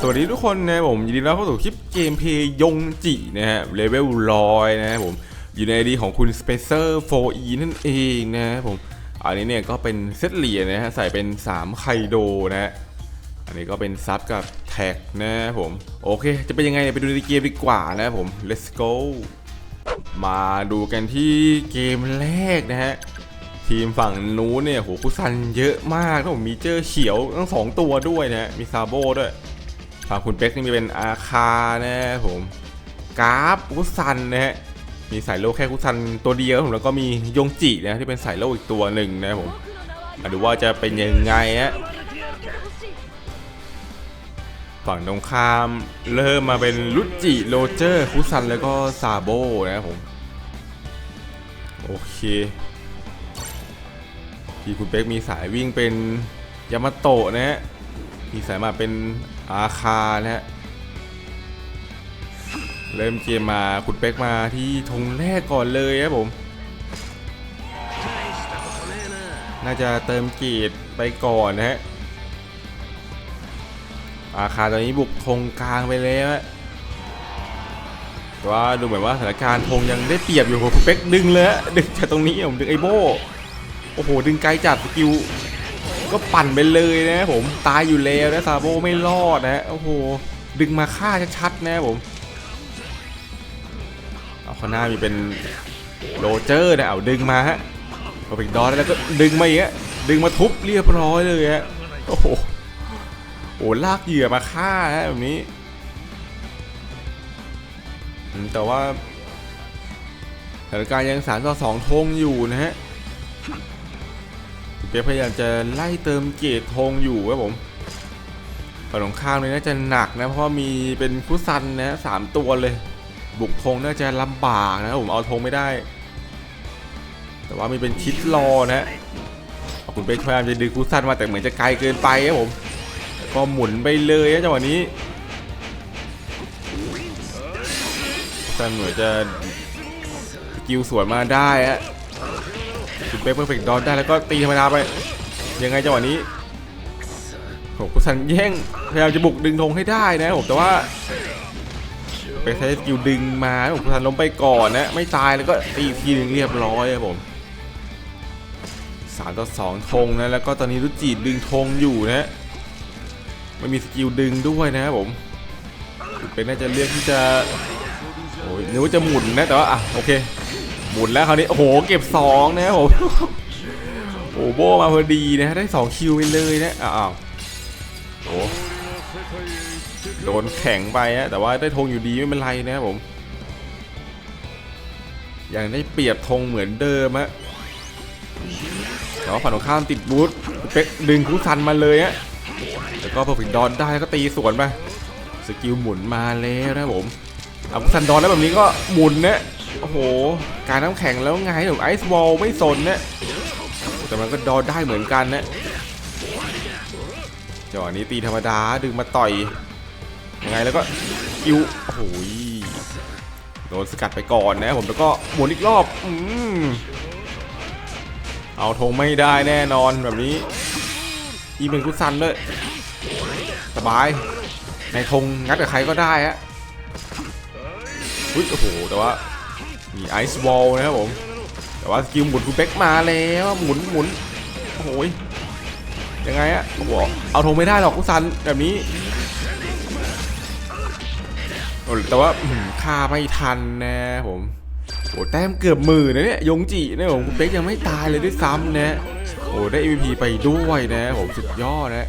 สวัสดีทุกคนนะผมยินดีต้อนรับเข้าสู่คลิปเกมเพย์ยงจินะฮะเลเวลร้อยนะผมอยู่ในดีของคุณ Spencer 4E นั่นเองนะผมอันนี้เนี่ยก็เป็นเซตเหรียญนะฮะใส่เป็น 3 ไคโดนะฮะอันนี้ก็เป็นซับกับแท็กนะผมโอเค จะเป็นยังไงไปดูในเกมดีกว่านะผม let's go มาดูกันที่เกมแรกนะฮะทีมฝั่งนู้นเนี่ยโหคุซันเยอะมากนะผมมีเจอเขียวทั้งสองตัวด้วยนะมีซาโบด้วย ฝั่งคุณเป็กนี่มีเป็นอาคานะผมกราฟคุซันนะฮะมีสายโลแค่คุซันตัวเดียวผมแล้วก็มียงจินะที่เป็นสายโลอีกตัวหนึ่งนะผมมาดูว่าจะเป็นยังไงฮะฝั่งตรงข้ามเริ่มมาเป็นลุจิโรเจอร์คุซันแล้วก็ซาโบนะครับผมโอเคที่คุณเป๊กมีสายวิ่งเป็นยามาโตะนะฮะมีสายมาเป็น อาคานะฮะเริ่มเกมมาคุณเป๊กมาที่ธงแรกก่อนเลยครับผม น่าจะเติมเกีดไปก่อนนะฮะ อาคาตอนนี้บุกธงกลางไปแล้วแต่ว่าดูเหมือนว่าสถานการณ์ธงยังได้เปรียบอยู่ผมคุณเป๊กดึงเลยดึงจากตรงนี้ผมดึงไอโบโอ้โห ดึงไกลจัดสกิล ก็ปั่นไปเลยนะผมตายอยู่แล้วนะซาโบไม่รอดนะโอ้โหดึงมาฆ่าชัดๆนะผมเอาข้างหน้ามีเป็นโรเจอร์นะเอาดึงมาฮะพอเป็นดอนแล้วก็ดึงมาอีกฮะดึงมาทุบเรียบร้อยเลยฮะโอ้โหโอ้ลากเหยื่อมาฆ่าฮะแบบนี้แต่ว่าสถานการณ์ยังสามต่อสองธงอยู่นะฮะ เกพยายามจะไล่เติมเกตธงอยู่ครับผมฝั่งตรงข้ามเลยน่าจะหนักนะเพราะมีเป็นฟุซันนะสามตัวเลย บุกธงน่าจะลำบากนะผมเอาธงไม่ได้ แต่ว่ามีเป็นคิดรอนะคุณเป๊กพยายามจะดึงฟุซันมาแต่เหมือนจะไกลเกินไปครับผมก็หมุนไปเลยนะจังหวะนี้ฟุซันเหมือนจะกิลสวนมาได้ฮะ คุณเป๊กเพอร์เฟกต์ดอนได้แล้วก็ตีธรรมดาไป ยังไงจังหวะนี้ผมกุสันแย่งพยายามจะบุกดึงธงให้ได้นะผมแต่ว่าไปใช้สกิลดึงมาผมกุสันล้มไปก่อนนะ ไม่ตายแล้วก็ตีอีกทีนึงเรียบร้อยครับผมสามต่อสองธงนะแล้วก็ตอนนี้รุจิดึงธงอยู่นะไม่มีสกิลดึงด้วยนะครับผมคุณเป็นน่าจะเลือกที่จะโอ้ยนึกว่าจะหมุนนะแต่ว่าอะโอเค หมุนแล้วคราวนี้โอ้โหเก็บ2นะครับผมโอ้โบมาพอดีนะได้ 2 คิวไปเลยนะอ้าวโอ้โดนแข็งไปฮะแต่ว่าได้ธงอยู่ดีไม่เป็นไรนะครับผมยังได้เปรียบธงเหมือนเดิมฮะแต่ว่าฝั่งตรงข้ามติดบูทเป็กดึงคุซันมาเลยฮะแล้วก็พอฟิกดอนได้ก็ตีสวนไปสกิลหมุนมาแล้วนะผมเอาคุซันดอนแล้วแบบนี้ก็หมุนนะ โอ้โห การน้ำแข็งแล้วไงหนุ่มไอซ์วอลไม่สนนะแต่มันก็ดอได้เหมือนกันนะจังหวะนี้ตีธรรมดาดึงมาต่อยยังไงแล้วก็คิวโอ้โหยโดนสกัดไปก่อนนะผมแล้วก็หมุนอีกรอบอืมเอาธงไม่ได้แน่นอนแบบนี้ อีเป็นกุซันด้วยสบาย ในธงงัดกับใครก็ได้ฮะอุ้ยโอ้โหแต่ว่า มีไอซ์วอลนะครับผม แต่ว่าสกิลหมุนคุณเป๊กมาแล้วหมุนหมุนโอ้โหยยังไงอะโอ้โหเอาธงไม่ได้หรอกกุซันแบบนี้โอ้แต่ว่าฆ่าไม่ทันนะผมโอ้แต้มเกือบหมื่นนะเนี่ยยงจินะผมคุณเป๊กยังไม่ตายเลยด้วยซ้ำนะโอ้ได้ MVP ไปด้วยนะผมสุดยอดนะ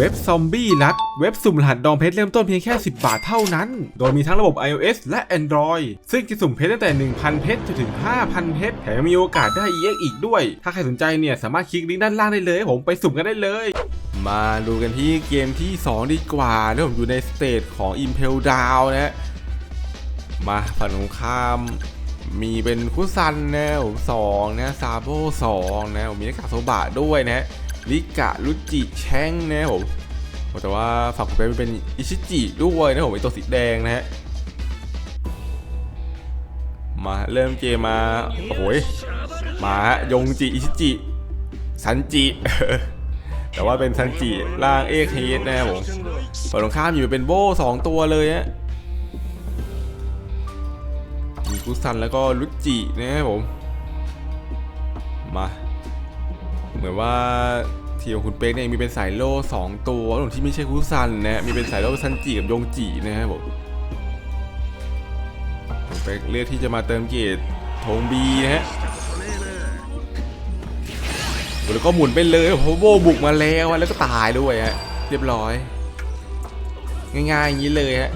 เว็บซอมบี้รัดเว็บสุ่มรหัสดองเพชรเริ่มต้นเพียงแค่ 10 บาทเท่านั้น โดยมีทั้งระบบ iOS และ Android ซึ่งจะสุ่มเพชรตั้งแต่ 1,000 เพชรจนถึง 5,000 เพชรแถมยังมีโอกาสได้ EX อีกด้วย ถ้าใครสนใจเนี่ยสามารถคลิกลิงก์ด้านล่างได้เลยผมไปสุ่มกันได้เลย มาดูกันที่เกมที่ 2 ดีกว่าเนี่ยผมอยู่ในสเตจของ Impel Down นะมาฝั่งตรงข้ามมีเป็นคุซันนะผมสองนะซาโบสองนะผมมีหน้ากากโซบะด้วยนะ ลิกะรุจิแช่งนะครับผมแต่ว่าฝั่งผมเป็นอิชิจิด้วยนะผมไอตัวสีแดงนะฮะมาเริ่มเกมมา โอ้โหยมาฮะยงจิอิชิจิซันจิแต่ว่าเป็นซันจิล่างเอกเฮดนะครับผมฝั่งตรงข้ามอยู่เป็นโบ้สองตัวเลยฮะมีกุซันแล้วก็รุจินะครับผมมา เหมือนว่าทีมของคุณเป๊กเนี่ยมีเป็นสายโล่สองตัวส่วนที่ไม่ใช่คุซันนะมีเป็นสายโล่ซันจิกับยงจินะครับผมคุณเป๊กเลือกที่จะมาเติมเกียรติธงบีนะฮะแล้วก็หมุนไปเลยเพราะโบบุกมาแล้วอะแล้วก็ตายด้วยฮะเรียบร้อย ง่ายๆอย่างนี้เลยฮะ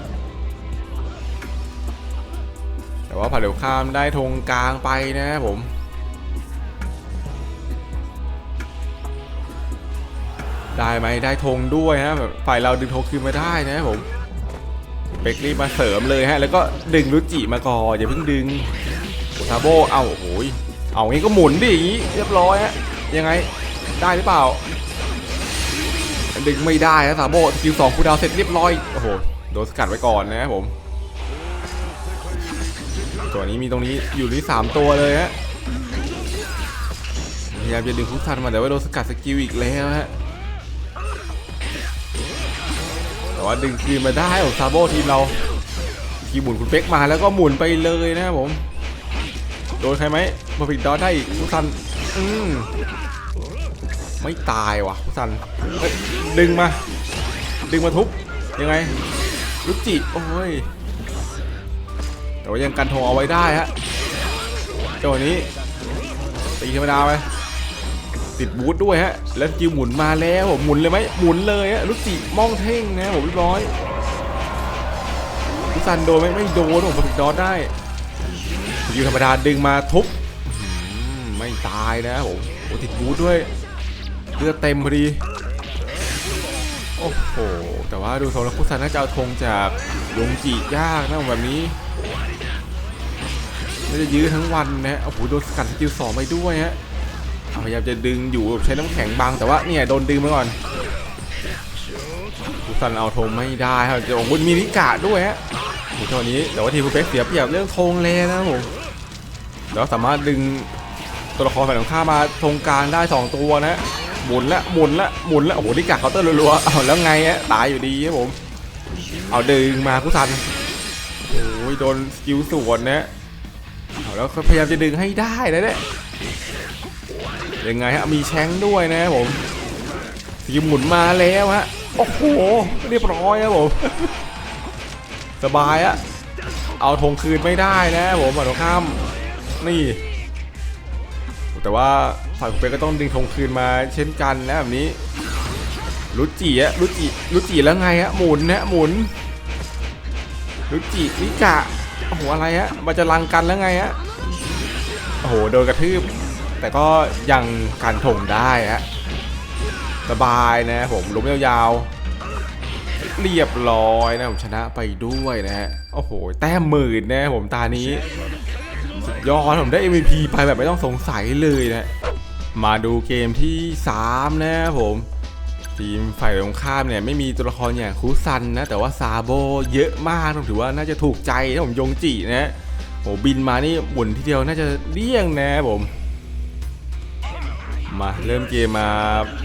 แต่ว่าผ่านเดี๋ยวข้ามได้ธงกลางไปนะผม ได้ไหมได้ธงด้วยฮะแบบฝ่ายเราดึงธงคืนมาได้นะผมเบกรีบมาเสริมเลยฮะ แล้วก็ดึงรุจิมาก่อนอย่าเพิ่งดึงซาโบเอาโอ้ยเอางี้ก็หมุนดิอย่างงี้เรียบร้อยฮะยังไงได้หรือเปล่า ดึงไม่ได้นะซาโบสกิลสองคูดาวเสร็จเรียบร้อยโอ้โหโดนสกัดไว้ก่อนนะครับผม ตัวนี้มีตรงนี้อยู่ที่สามตัวเลยฮะพยายามจะดึงคุกซันมาแต่ว่าโดนสกัดสกิลอีกแล้วฮะ ว่าดึงคืนมาได้ของซาโบทีมเราทีหมุนคุณเป๊กมาแล้วก็หมุนไปเลยนะครับผม โดนใครไหมมาผิดดอได้อีกคุซันอืมไม่ตายว่ะคุซันดึงมา ดึงมาทุบยังไงลุจิโอ้ยแต่ว่ายังกันทงเอาไว้ได้ฮะเจ้านี้ตีธรรมดาไป ติดบูทด้วยฮะ แล้วจิวหมุนมาแล้วหมุนเลยไหมหมุนเลยฮะลุจิมองเท่งนะผมเรียบร้อยลุซันโดนไหมไม่โดนผมผิดดอทได้จิวธรรมดาดึงมาทุบไม่ตายนะผมโอ้ติดบูทด้วยเลือดเต็มพอดีโอ้โหแต่ว่าดูทรงแล้วคุซันน่าจะเอาธงจากยงจิยากนะแบบนี้น่าจะยื้อทั้งวันนะโอ้โหโดนสกัดสกิลสองไปด้วยฮะ พยายามจะดึงอยู่ใช้น้ำแข็งบังแต่ว่าเนี่ยโดนดึงมาก่อนคุซันเอาธงไม่ได้ครับจะโอ้โหมีนิกะด้วยฮะโอ้โหนี้แต่ว่าทีมคุณเป๊กเสียเปรียบเรื่องธงเลยนะผมแล้วสามารถดึงตัวละครฝ่ายตรงข้ามมาธงกลางได้สองตัวนะหมุนละหมุนละหมุนละโอ้โหนิกะเคาน์เตอร์รัวๆเอาแล้วไงฮะตายอยู่ดีครับผมเอาดึงมาคุซันโอ้ยโดนสกิลสวนนะแล้วพยายามจะดึงให้ได้นะเนี่ย ยังไงฮะมีแชงด้วยนะครับผมสีหมุนมาแล้วฮะโอ้โหเรียบร้อยครับผมสบายอะเอาธงคืนไม่ได้นะผมฝั่งตรงข้ามนี่ แต่ว่าฝ่ายคุเปกก็ต้องดึงธงคืนมาเช่นกันนะแบบนี้รุจิอะรุจิรุจิแล้วไงฮะหมุนนะหมุนรุจินิกะโอ้โหอะไรฮะมันจะลังกันแล้วไงฮะโอ้โหโดนกระทืบ แต่ก็ยังการถงได้ฮะสบายนะผมล้มยาวๆ เรียบร้อยนะผมชนะไปด้วยนะฮะ โอ้โห แต้มหมื่นนะผมตานี้สุดยอดผมได้ MVP ไปแบบไม่ต้องสงสัยเลยนะ มาดูเกมที่ 3 นะผมทีมฝ่ายตรงข้ามเนี่ยไม่มีตัวละครอย่างคูซันนะ แต่ว่าซาโบเยอะมากผมถือว่าน่าจะถูกใจนะผมยงจินะโหบินมานี่หมุนทีเดียวน่าจะเลี่ยงนะผม มาเริ่มเกมมา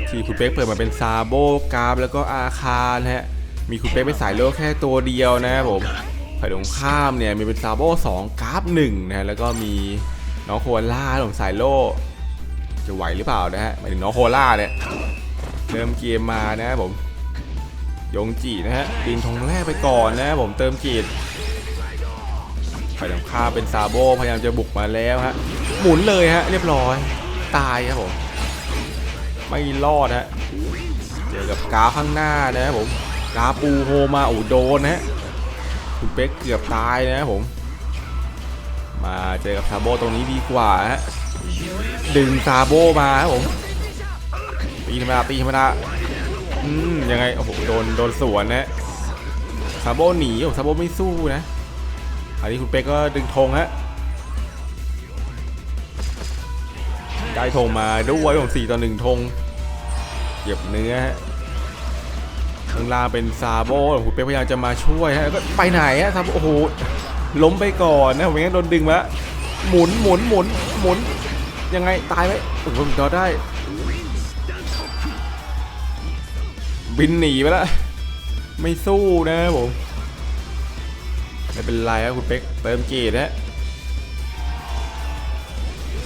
ทีคุณเป๊กเปิดมาเป็นซาโบกราฟแล้วก็อาคารฮะมีคุณเป๊กเป็นสายโลแค่ตัวเดียวนะครับผมฝ่ายตรงข้ามเนี่ยมีเป็นซาโบ2กราฟ1นะฮะแล้วก็มีน้องโคอาล่าของสายโลจะไหวหรือเปล่านะฮะหมายถึงน้องโคอาล่าเนี่ยเริ่มเกมมานะครับผมยงจีนะฮะดินทงแรกไปก่อนนะผมเติมกีดฝ่ายตรงข้ามเป็นซาโบพยายามจะบุกมาแล้วฮะหมุนเลยฮะเรียบร้อยตายครับผม ไม่รอดฮะเจอกับกาข้างหน้านะครับผมกาปูโฮมาโอ้โดนนะฮะคุณเป๊กเกือบตายนะครับผม มาเจอกับซาโบตรงนี้ดีกว่าฮะดึงซาโบมาครับผมตีธรรมดาตีธรรมดาอืมยังไงโอ้โหโดนโดนสวนนะซาโบหนีโอ้ซาโบไม่สู้นะอันนี้คุณเป๊กก็ดึงธงฮะ ได้ธงมาด้วยผมสี่ต่อหนึ่งธงเก็บเนื้อข้างล่างเป็นซาโบคุณเป๊กพยายามจะมาช่วยฮะแล้วก็ไปไหนฮะซาโบโอ้โหล้มไปก่อนนะไม่งั้นโดนดึงมาหมุนหมุนหมุนหมุนยังไงตายไหมโอ้โหผมจอได้ บินหนีไปแล้วไม่สู้นะผมไม่เป็นไรครับคุณเป๊กเติมเกียรติฮะ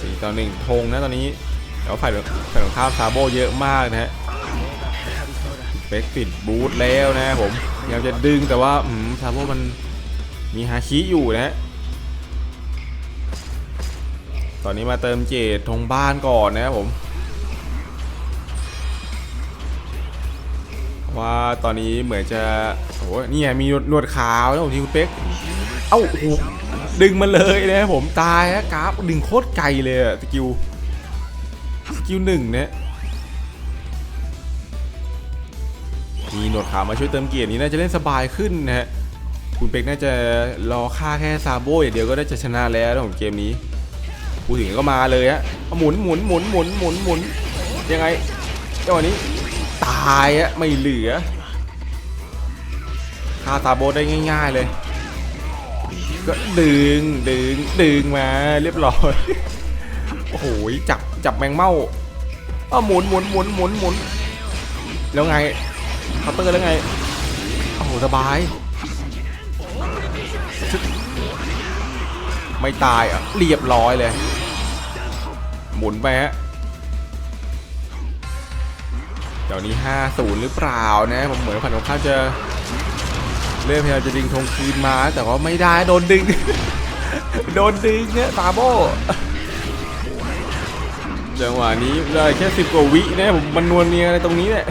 สี่ต่อหนึ่งธงนะตอนนี้แล้วฝ่ายฝ่ายตรงข้ามซาโบเยอะมากนะฮะเป๊กปิดบูทแล้วนะผมพยายามจะดึงแต่ว่าอืมซาโบมันมีฮาคิอยู่นะฮะตอนนี้มาเติมเจดธงบ้านก่อนนะครับผม ว่าตอนนี้เหมือนจะโอ้โหนี่ไงมีหนวดขาวแล้วทีคุณเป๊กเอ้าโอ้ดึงมาเลยนะผมตายฮะกราฟดึงโคตรไกลเลยอะสกิลสกิลหนึ่งเนี่ยมีหนวดขาวมาช่วยเติมเกียร์นี้น่าจะเล่นสบายขึ้นนะฮะคุณเป็กน่าจะรอฆ่าแค่ซาโบอย่างเดียวก็ได้จะชนะแล้วนะของเกมนี้พูดถึงก็มาเลยฮะหมุนหมุนหมุนหมุนหมุนหมุนยังไงจังหวะนี้ ตายอะไม่เหลือฆ่าซาโบได้ง่าย ๆเลย ก็ดึงดึงดึงมาเรียบร้อย โอ้โหจับจับแมงเม่าอ้าหมุนหมุนหมุนหมุนหมุนแล้วไงเคาน์เตอร์แล้วไง โอ้โหสบาย ไม่ตายอะเรียบร้อยเลย หมุนไปฮะ เดี๋ยวนี้ 5-0 หรือเปล่านะผมเหมือนผ่านของข้ามจะเริ่มพยายามจะดึงธงคืนมา แต่ว่าไม่ได้โดนดึง โดนดึงเนี่ยซาโบจังหวะนี้เลยแค่สิบกว่าวินะผมมันนวลเนียอะไรตรงนี้เนี่ย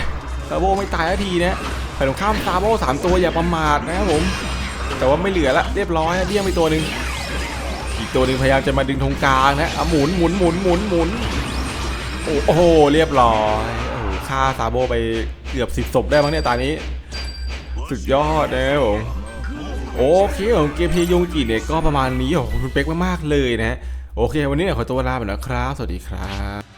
ซาโบไม่ตายทีนะผ่านของข้ามซาโบสามตัวอย่าประมาทนะครับผม แต่ว่าไม่เหลือละเรียบร้อยเดี้ยงไปตัวหนึ่งอีกตัวหนึ่งพยายามจะมาดึงธงกลางนะหมุนหมุนหมุนหมุนหมุนโอ้โหเรียบร้อย ฆ่าซาโบไปเกือบสิบศพได้มั้งเนี่ยตอนนี้ สุดยอดนะผมโอเคของเกมพียงกีเนี่ยก็ประมาณนี้ของคุณเป๊กมากๆเลยนะฮะโอเค วันนี้ขอตัวลาไปแล้วครับ สวัสดีครับ